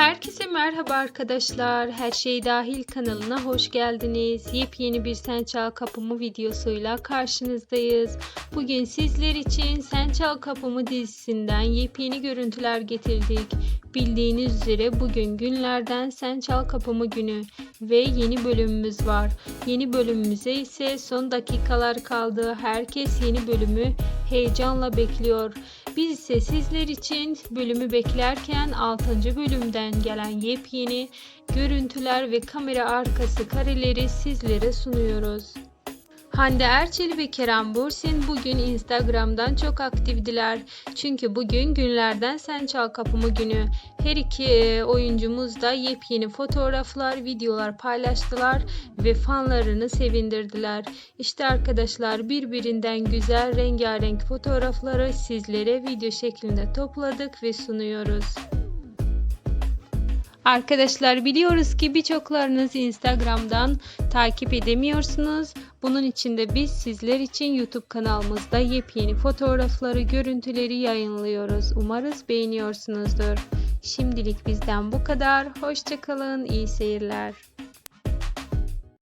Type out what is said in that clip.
Herkese merhaba arkadaşlar. Her şey dahil kanalına hoş geldiniz. Yepyeni bir Sen Çal Kapımı videosuyla karşınızdayız. Bugün sizler için Sen Çal Kapımı dizisinden yepyeni görüntüler getirdik. Bildiğiniz üzere bugün günlerden Sen Çal Kapımı günü ve yeni bölümümüz var. Yeni bölümümüze ise son dakikalar kaldı. Herkes yeni bölümü heyecanla bekliyor. Biz ise sizler için bölümü beklerken 6. bölümden gelen yepyeni görüntüler ve kamera arkası kareleri sizlere sunuyoruz. Hande Erçel ve Kerem Bursin bugün Instagram'dan çok aktifdiler. Çünkü bugün günlerden Sen Çal Kapımı günü. Her iki e, oyuncumuz da yepyeni fotoğraflar, videolar paylaştılar ve fanlarını sevindirdiler. İşte arkadaşlar birbirinden güzel rengarenk fotoğrafları sizlere video şeklinde topladık ve sunuyoruz. Arkadaşlar biliyoruz ki birçoklarınız Instagram'dan takip edemiyorsunuz. Bunun için de biz sizler için YouTube kanalımızda yepyeni fotoğrafları, görüntüleri yayınlıyoruz. Umarız beğeniyorsunuzdur. Şimdilik bizden bu kadar. Hoşçakalın, iyi seyirler.